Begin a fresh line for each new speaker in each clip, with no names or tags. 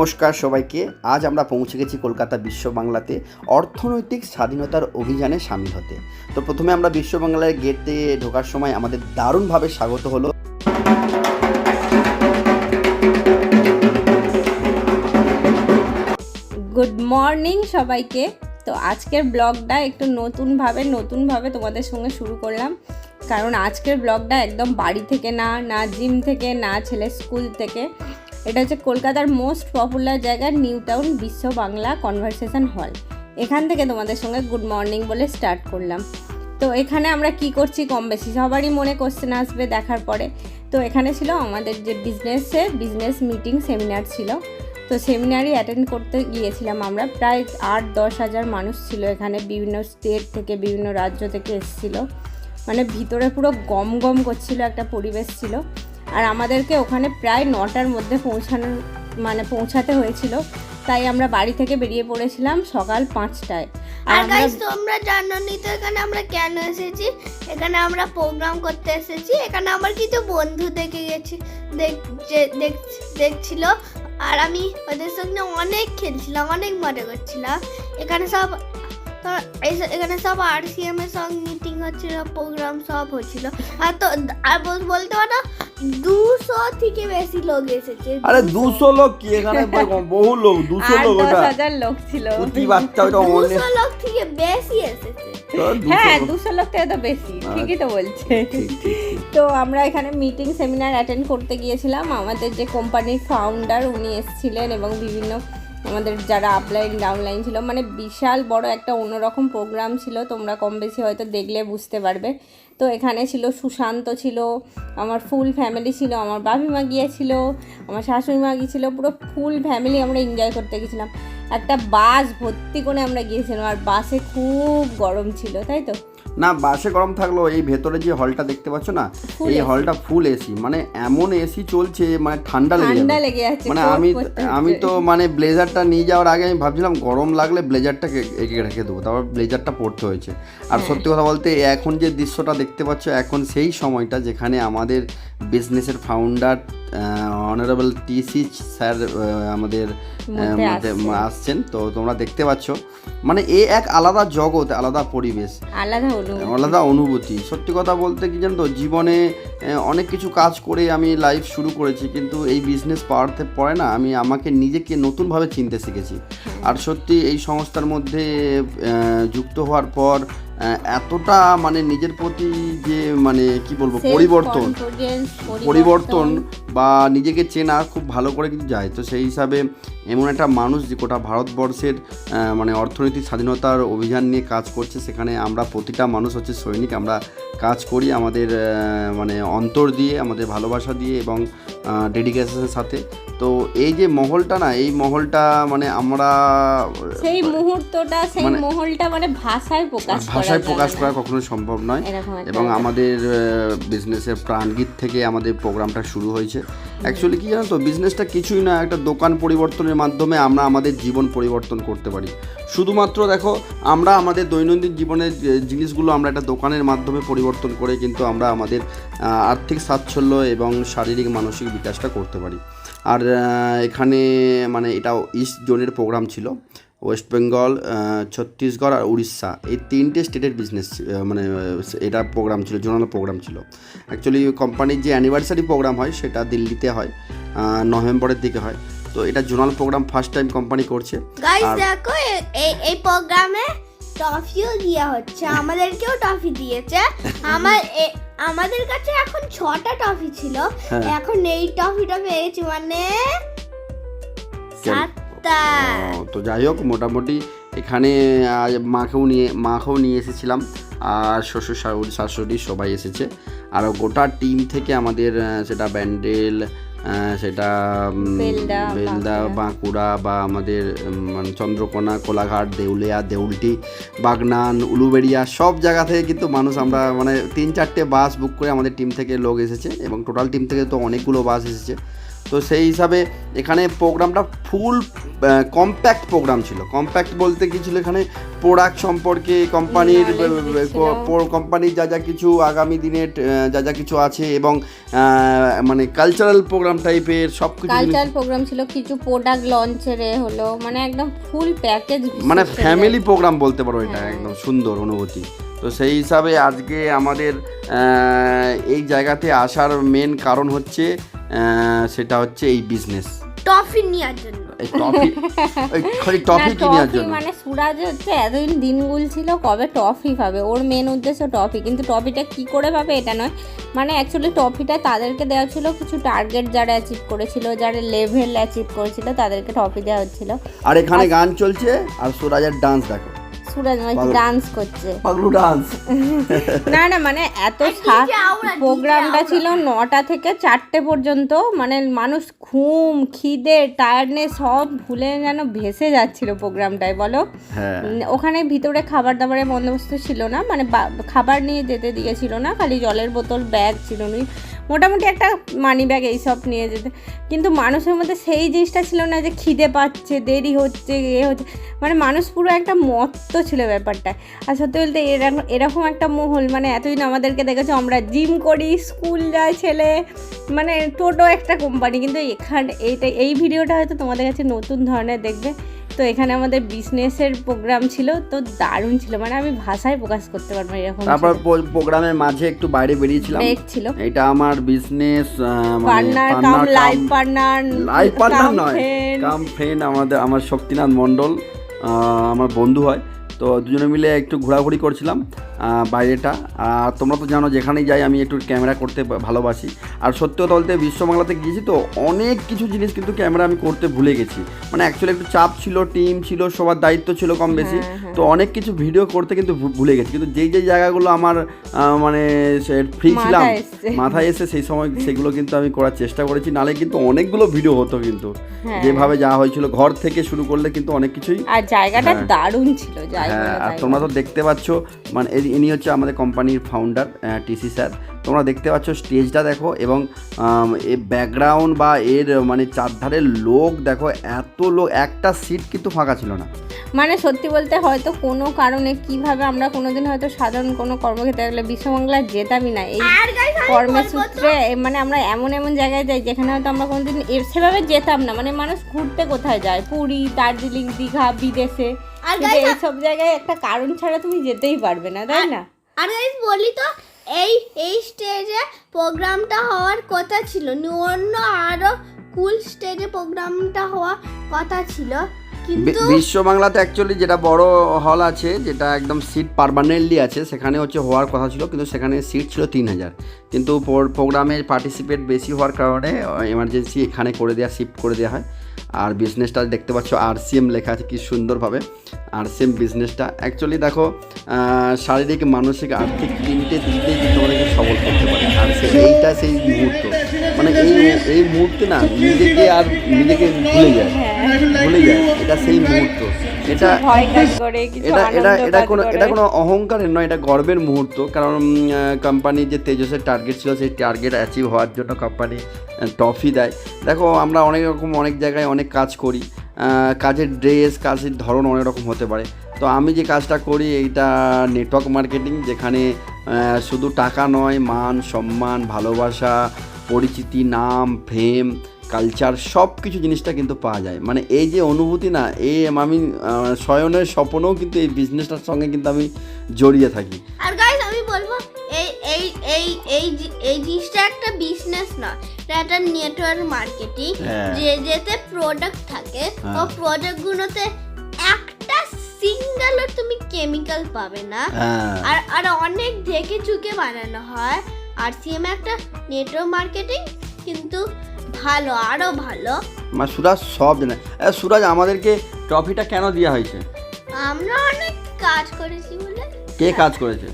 নমস্কার সবাইকে। আজ আমরা পৌঁছে গেছি কলকাতা বিশ্ব বাংলাতে অর্থনৈতিক স্বাধীনতার অভিযানে সামিল হতে। তো প্রথমে আমরা বিশ্ব বাংলার গেটে ঢোকার সময় আমাদের দারুণভাবে স্বাগত হলো।
গুড মর্নিং সবাইকে। তো আজকের ব্লগটা একটু নতুনভাবে নতুনভাবে তোমাদের সঙ্গে শুরু করলাম। কারণ আজকের ব্লগটা একদম বাড়ি থেকে না না জিম থেকে, না ছেলে স্কুল থেকে। এটা হচ্ছে কলকাতার মোস্ট পপুলার জায়গা new town Biswa Bangla conversation হল এখান থেকে তোমাদের সঙ্গে গুড মর্নিং বলে স্টার্ট করলাম। তো এখানে আমরা কি করছি কম বেশি? সবারই মনে কোশ্চেন আসবে দেখার পরে। তো এখানে ছিল আমাদের যে বিজনেসে বিজনেস মিটিং সেমিনার ছিল। তো সেমিনারই অ্যাটেন্ড করতে গিয়েছিলাম আমরা। প্রায় আট দশ হাজার মানুষ ছিল এখানে। বিভিন্ন স্টেট থেকে, বিভিন্ন রাজ্য থেকে এসেছিল। মানে ভিতরে পুরো গম গম করছিল একটা পরিবেশ ছিল। আর আমাদেরকে ওখানে প্রায় নটার মধ্যে পৌঁছানোর মানে পৌঁছাতে হয়েছিল। তাই আমরা বাড়ি থেকে বেরিয়ে পড়েছিলাম সকাল পাঁচটায়। আর
গাইস তোমরা জানো নি তো এখানে আমরা কেন এসেছি? এখানে আমরা প্রোগ্রাম করতে এসেছি। এখানে আমার কিছু বন্ধু দেখে গেছি দেখ- দেখ- দেখছিল। আর আমি ওদের সঙ্গে অনেক খেলছিলাম অনেক মজা করছিলাম। এখানে সব তো এই- এখানে সব আর সি এম এর সঙ্গে মিটিং হচ্ছিল প্রোগ্রাম সব হচ্ছিল। আর তো আর বলতে পারো দুশো থেকে বেশি লোক এসেছে।
আরে দুশো লোক কি এখানে? বহু লোক দুশো লোক ওটা।
হাজার লোক ছিল।
প্রতি বাচ্চা ওটা
দুশো লোক থেকে বেশি এসেছে।
হ্যাঁ দুশো লোক থেকে তো বেশি ঠিকই তো বলছে। তো আমরা এখানে মিটিং সেমিনার অ্যাটেন্ড করতে গিয়েছিলাম। আমাদের যে কোম্পানির ফাউন্ডার উনি এসেছিলেন এবং বিভিন্ন আমাদের যারা আপলাইন ডাউনলাইন ছিল মানে বিশাল বড় একটা অন্যরকম প্রোগ্রাম ছিল, তোমরা কম বেশি হয়তো দেখলে বুঝতে পারবে। তো এখানে ছিল, সুশান্ত ছিল, আমার ফুল ফ্যামিলি ছিল, আমার বাপিমা গিয়েছিল, আমার শাশুড়ি মা গিয়েছিল, পুরো ফুল ফ্যামিলি আমরা এনজয় করতে গেছিলাম। একটা বাস ভর্তি করে আমরা গিয়েছিলাম, আর বাসে খুব গরম ছিল, তাই তো?
না বাসে গরম থাকল এই ভেতরে যে হলটা দেখতে পাচ্ছ না এই হলটা ফুল এসি মানে এমন এসি চলছে মানে ঠান্ডা লেগে
যাচ্ছে
মানে আমি আমি তো মানে ব্লেজারটা নিয়ে যাওয়ার আগে আমি ভাবছিলাম গরম লাগলে ব্লেজারটাকে এঁকে রেখে দেবো তারপর ব্লেজারটা পরতে হয়েছে। আর
হ্যাঁ।
সত্যি কথা বলতে এখন যে দৃশ্যটা দেখতে পাচ্ছ এখন সেই সময়টা যেখানে আমাদের বিজনেসের ফাউন্ডার অনারেবল টিসি স্যার আমাদের
মধ্যে আসছেন।
তো তোমরা দেখতে পাচ্ছ মানে এ এক আলাদা জগৎ আলাদা পরিবেশ।
আলাদা অনুভূতি।
আলাদা অনুভূতি। সত্যি কথা বলতে কি জানো তো জীবনে অনেক কিছু কাজ করে আমি লাইফ শুরু করেছি কিন্তু এই বিজনেস পাওয়াতে পরে না আমি আমাকে নিজেকে নতুনভাবে চিনতে শিখেছি। আর সত্যি এই সংস্থার মধ্যে যুক্ত হওয়ার পর এতটা মানে নিজের প্রতি যে মানে কি বলব পরিবর্তন পরিবর্তন। বা নিজেকে চেনা খুব ভালো করে কিন্তু যায়। তো সেই হিসাবে এমন একটা মানুষ যে গোটা ভারতবর্ষের মানে অর্থনৈতিক স্বাধীনতার অভিযান নিয়ে কাজ করছে সেখানে আমরা প্রতিটা মানুষ হচ্ছে সৈনিক। আমরা কাজ করি আমাদের মানে অন্তর দিয়ে আমাদের ভালোবাসা দিয়ে এবং ডেডিকেশনের সাথে। তো এই যে মহলটা না এই মহলটা মানে আমরা
সেই মুহূর্তটা সেই
মানে-
মহলটা মানে ভাষায় প্রকাশ করা।
ভাষায় প্রকাশ করা কখনো সম্ভব নয়। এবং আমাদের বিজনেসের প্রাণগীত থেকে আমাদের প্রোগ্রামটা শুরু হয়েছে। অ্যাকচুয়ালি কি জানো তো বিজনেসটা কিছুই না একটা দোকান পরিবর্তনের মাধ্যমে আমরা আমাদের জীবন পরিবর্তন করতে পারি। শুধুমাত্র দেখো আমরা আমাদের দৈনন্দিন জীবনের জিনিসগুলো আমরা একটা দোকানের মাধ্যমে পরিবর্তন করে কিন্তু আমরা আমাদের আর্থিক স্বাচ্ছল্য এবং শারীরিক মানসিক বিকাশটা করতে পারি। আর এখানে মানে এটাও ইস্ট জোনের প্রোগ্রাম ছিল। ওয়েস্ট বেঙ্গল ছত্তিশগড় আর উড়িষ্যা এই তিনটে স্টেটের বিজনেস মানে এটা প্রোগ্রাম ছিল জোনাল প্রোগ্রাম ছিল। অ্যাকচুয়ালি কোম্পানির যে অ্যানিভার্সারি প্রোগ্রাম হয় সেটা দিল্লিতে হয় নভেম্বরের দিকে হয়। তো এটা zonal program first time company করছে।
গাইস দেখো এই এই প্রোগ্রামে টফিও দেওয়া হচ্ছে। আমাদেরকেও টফি দিয়েছে। আমার আমাদের কাছে এখন ছটা টফি ছিল।
হ্যাঁ।
এখন এই টফিটা পেয়েছি মানে
কেন? তো যাই হোক মোটামুটি এখানে আজ মাকেও নিয়ে মাকেও নিয়ে এসেছিলাম আর শ্বশুর শাশুড়ি শাশুড়ি সবাই এসেছে। আর গোটা টিম থেকে আমাদের সেটা ব্যান্ডেল সেটা
বেলদা। বাঁকুড়া।
বা আমাদের মানে চন্দ্রকোনা কোলাঘাট দেউলিয়া দেউলটি বাগনান উলুবেড়িয়া সব জায়গা থেকে কিন্তু মানুষ আমরা মানে তিন চারটে বাস বুক করে আমাদের টিম থেকে লোক এসেছে এবং টোটাল টিম থেকে তো অনেকগুলো বাস এসেছে। তো সেই হিসাবে এখানে প্রোগ্রামটা ফুল কম্প্যাক্ট প্রোগ্রাম ছিল। কম্প্যাক্ট বলতে কি ছিল এখানে প্রোডাক্ট সম্পর্কে কোম্পানির কোম্পানির যা যা কিছু আগামী দিনে যা যা কিছু আছে এবং মানে কালচারাল প্রোগ্রাম টাইপের সব কিছু জিনিস-
কালচার প্রোগ্রাম ছিল কিছু প্রোডাক্ট লঞ্চের হলো মানে একদম ফুল প্যাকেজ
মানে ফ্যামিলি প্রোগ্রাম বলতে পারো এটা একদম সুন্দর অনুভূতি। তো সেই হিসাবে আজকে আমাদের এই জায়গাতে আসার মেন কারণ হচ্ছে সেটা হচ্ছে এই বিজনেস
টফি নেওয়ার জন্য।
টফি খালি টফি কি জন্য?
মানে সুরাজ হচ্ছে এতদিন দিন গুলছিল কবে টফি পাবে। ওর মেন উদ্দেশ্য টফি কিন্তু টফিটা কি করে পাবে এটা নয়। মানে অ্যাকচুয়ালি টফিটা তাদেরকে দেওয়া ছিল কিছু টার্গেট যারা অ্যাচিভ করেছিল যারা লেভেল অ্যাচিভ করেছিল তাদেরকে টফি দেওয়া হচ্ছিল।
আর এখানে গান চলছে আর সুরাজের ডান্স দেখো।
সুরাজ
পাগল।
ডান্স করছে।
পাগলু ডান্স
না না মানে এত প্রোগ্রামটা ছিল নটা থেকে চারটে পর্যন্ত মানে মানুষ ঘুম খিদে টায়ার্ডনেস সব ভুলে যেন ভেসে যাচ্ছিল প্রোগ্রামটায় বলো?
হ্যাঁ।
ওখানে ভিতরে খাবার দাবারের বন্দোবস্ত ছিল না মানে বা- খাবার নিয়ে যেতে দিয়েছিল না খালি জলের বোতল ব্যাগ ছিল নি মোটামুটি একটা মানি ব্যাগ এইসব নিয়ে যেতে। কিন্তু মানুষের মধ্যে সেই জিনিসটা ছিল না যে খিদে পাচ্ছে, দেরি হচ্ছে, এ হচ্ছে। মানে মানুষ পুরো একটা মত্ত ছিল ব্যাপারটা আর সত্যি বলতে এরকম এরকম একটা মহল মানে এতদিন আমাদেরকে দেখেছ, আমরা জিম করি স্কুল যায়, ছেলে মানে টোটো একটা কোম্পানি কিন্তু এখানে, এইটা, এই ভিডিওটা হয়তো তোমাদের কাছে নতুন ধরনের দেখবে। তো এখানে আমাদের বিজনেসের প্রোগ্রাম ছিল তো দারুণ ছিল। মানে আমি ভাষায় প্রকাশ করতে পারব এরকম
তারপর প্রোগ্রামের মাঝে একটু বাইরে বেরিয়েছিলাম।
ছিল।
এটা আমার business
partner cum life partner
life partner নয় কাম ফ্রেন্ড আমাদের আমার শক্তিনাথ মন্ডল আমার বন্ধু হয়। তো দুজনে মিলে একটু ঘোরাঘুরি করছিলাম। বাইরেটা। আর তোমরা তো জানো যেখানেই যাই আমি একটু ক্যামেরা করতে ভালোবাসি। আর সত্যি কথা বলতে বিশ্ববাংলাতে গিয়েছি তো অনেক কিছু জিনিস কিন্তু ক্যামেরা আমি করতে ভুলে গেছি। মানে অ্যাকচুয়ালি একটু চাপ ছিল টিম ছিল সবার দায়িত্ব ছিল কম বেশি। তো অনেক কিছু ভিডিও করতে কিন্তু ভুলে গেছি। কিন্তু যেই যেই জায়গাগুলো আমার মানে ফ্রি ছিলাম
মাথায়
এসে সেই সময় সেগুলো কিন্তু আমি করার চেষ্টা করেছি। নালে কিন্তু অনেকগুলো ভিডিও হতো কিন্তু।
হ্যাঁ।
যেভাবে যাওয়া হয়েছিল ঘর থেকে শুরু করলে কিন্তু অনেক কিছুই
আর জায়গাটা
হ্যাঁ।
দারুণ ছিল
হ্যাঁ আর তোমরা তো দেখতে পাচ্ছ মানে ইনি হচ্ছে আমাদের কোম্পানির ফাউন্ডার টিসি স্যার তোমরা দেখতে পাচ্ছ স্টেজটা দেখো এবং এ ব্যাকগ্রাউন্ড বা এর মানে চারধারের লোক দেখো এত লোক একটা সিট কিন্তু ফাঁকা ছিল না।
মানে সত্যি বলতে হয়তো কোনো কারণে কীভাবে আমরা কোনোদিন হয়তো সাধারণ কোনো কর্মক্ষেত্রে গেলে বিশ্ববাংলায় যেতামই না। এই
আর গাইস
কর্মের সূত্রে মানে আমরা এমন এমন জায়গায় যাই যেখানে হয়তো আমরা কোনোদিন সেভাবে যেতাম না। মানে মানুষ ঘুরতে কোথায় যায়? পুরী দার্জিলিং দীঘা বিদেশে।
আর guys,
এইসব জায়গায় একটা কারণ ছাড়া তুমি যেতেই পারবে না তাই না?
আর গাইস বলি তো এই এই স্টেজে প্রোগ্রামটা হওয়ার কথা ছিল। নি- অন্য আরও কুল স্টেজে প্রোগ্রামটা হওয়ার কথা ছিল। কিন্তু
বিশ্ব বাংলাতে অ্যাকচুয়ালি যেটা বড় হল আছে যেটা একদম সিট পারমানেন্টলি আছে সেখানে হচ্ছে হওয়ার কথা ছিল কিন্তু সেখানে সিট ছিল তিন হাজার। কিন্তু প্রোগ্রামে পার্টিসিপেট বেশি হওয়ার কারণে এমার্জেন্সি এখানে করে দেওয়া শিফট করে দেওয়া হয়। আর বিজনেসটা দেখতে পাচ্ছ আরসিএম লেখা আছে কি সুন্দরভাবে। আর আরসিএম বিজনেসটা অ্যাকচুয়ালি দেখো শারীরিক মানসিক আর্থিক তিনটে দিক দিয়ে কিন্তু আমাদেরকে সবল করতে পারে। আর এইটা সেই মুহূর্ত। মানে এই এই মুহূর্তে না নিজেকে আর নিজেকে ভুলে যায়। ভুলে যায়। এটা সেই মুহূর্ত। এটা এটা এটা এটা কোনো এটা কোনো অহংকারের নয় এটা গর্বের মুহূর্ত। কারণ কোম্পানির যে তেজসের টার্গেট ছিল সেই টার্গেট অ্যাচিভ হওয়ার জন্য কোম্পানি ট্রফি দেয়। দেখো, আমরা অনেক রকম, অনেক জায়গায় অনেক কাজ করি। কাজের ড্রেস, কাজের ধরন অনেক রকম হতে পারে। তো আমি যে কাজটা করি, এইটা নেটওয়ার্ক মার্কেটিং যেখানে শুধু টাকা নয়, মান, সম্মান, ভালোবাসা, পরিচিতি, নাম ফেম কালচার সব কিছু জিনিসটা কিন্তু পাওয়া যায়। মানে এই যে অনুভূতি না এই আমি শয়নের স্বপ্নেও কিন্তু এই বিজনেসটার সঙ্গে কিন্তু আমি জড়িয়ে থাকি।
আর গাইস আমি বলব, এই এই এই এই জিনিসটা একটা বিজনেস না একটা নেটওয়ার্ক মার্কেটিং। যে যেতে প্রোডাক্ট থাকে ও
হ্যাঁ।
প্রোডাক্টগুলোতে একটা সিঙ্গেলও তুমি কেমিক্যাল পাবে না।
হ্যাঁ।
আর আর অনেক দেখে চুকে বানানো হয়। আর সিএম একটা নেটওয়ার্ক মার্কেটিং কিন্তু ভালো আরও ভালো।
মা সুরাজ সব জানে। সুরাজ আমাদেরকে ট্রফিটা কেন দেওয়া হয়েছে?
আমরা অনেক কাজ করেছি বলে।
কে কাজ করেছে?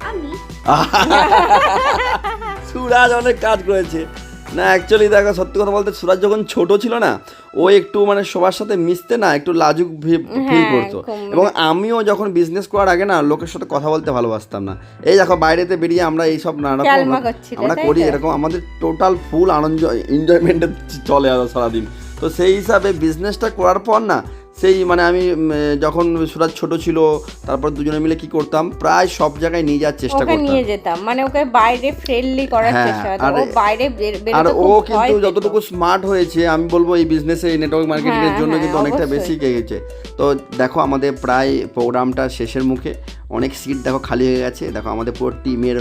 আমি।
সুরাজ অনেক কাজ করেছে। না অ্যাকচুয়ালি দেখো সত্যি কথা বলতে সুরাজ যখন ছোট ছিল না ও একটু মানে সবার সাথে মিশতে না একটু লাজুক ফিল
হ্যাঁ,
করতো। এবং আমিও যখন বিজনেস করার আগে না লোকের সাথে কথা বলতে ভালোবাসতাম না। এই দেখো বাইরেতে বেরিয়ে আমরা এইসব নানা রকম আমরা- করি এরকম আমাদের টোটাল ফুল আনন্দ এনজয়মেন্টে চলে আসা সারাদিন। তো সেই হিসাবে বিজনেসটা করার পর না সেই মানে আমি যখন সুরাজ ছোট ছিল তারপর দুজনে মিলে কি করতাম? প্রায় সব জায়গায় নিয়ে যাওয়ার চেষ্টা করতাম
নিয়ে যেতাম। মানে ওকে বাইরে ফ্রেন্ডলি করার
হ্যাঁ,
চেষ্টা ও বাইরে
আর ও কিন্তু যতটুকু স্মার্ট হয়েছে আমি বলব এই বিজনেসে এই নেটওয়ার্ক মার্কেটিং এর
হ্যাঁ,
জন্য
হ্যাঁ,
কিন্তু অনেকটা। বেশি গেছে। তো দেখো আমাদের প্রায় প্রোগ্রামটা শেষের মুখে। অনেক সিট দেখো খালি হয়ে গেছে। দেখো আমাদের পুরো টিমের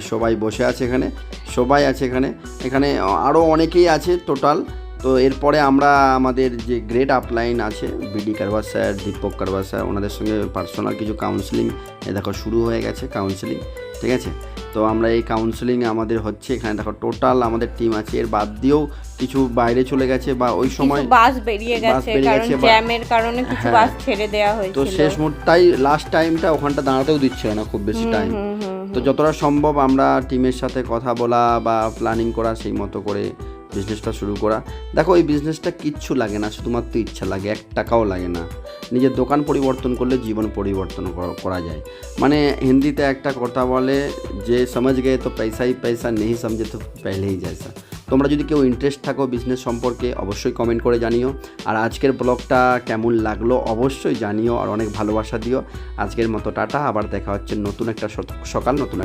সবাই বসে আছে এখানে। সবাই আছে এখানে। এখানে আরও অনেকেই আছে টোটাল তো এরপরে আমরা আমাদের যে গ্রেট আপলাইন আছে BD Karbar sir Deepak Karbar sir ওনাদের সঙ্গে পার্সোনাল কিছু কাউন্সিলিং এ দেখো শুরু হয়ে গেছে কাউন্সিলিং ঠিক আছে? তো আমরা এই কাউন্সিলিং আমাদের হচ্ছে এখানে দেখো টোটাল আমাদের টিম আছে এর বাদ দিয়েও কিছু বাইরে চলে গেছে বা ওই সময়
বাস বেরিয়ে গেছে কারণ জ্যামের কারণে কিছু
হ্যাঁ।
বাস ছেড়ে দেওয়া
তো শেষ মুহূর্তটাই লাস্ট টাইমটা ওখানটা দাঁড়াতেও দিচ্ছিল না খুব বেশি টাইম তো যতটা সম্ভব আমরা টিমের সাথে কথা বলা বা প্ল্যানিং করা সেই মতো করে বিজনেসটা শুরু করা। দেখো, এই বিজনেসটা কিচ্ছু লাগে না, শুধুমাত্র ইচ্ছা লাগে, এক টাকাও লাগে না। নিজের দোকান পরিবর্তন করলে জীবন পরিবর্তন করা- যায়। মানে হিন্দিতে একটা কথা বলে যে, সমাজ গিয়ে তো পয়সাই পয়সা, নেই সমঝে তো পেলেই জয়সা। তোমরা যদি কেউ ইন্টারেস্ট থাকো বিজনেস সম্পর্কে, অবশ্যই কমেন্ট করে জানিও। আর আজকের ব্লগটা কেমন লাগল অবশ্যই জানিও, আর অনেক ভালোবাসা দিও। আজকের মতো টাটা, আবার দেখা হচ্ছে নতুন একটা সকাল নতুন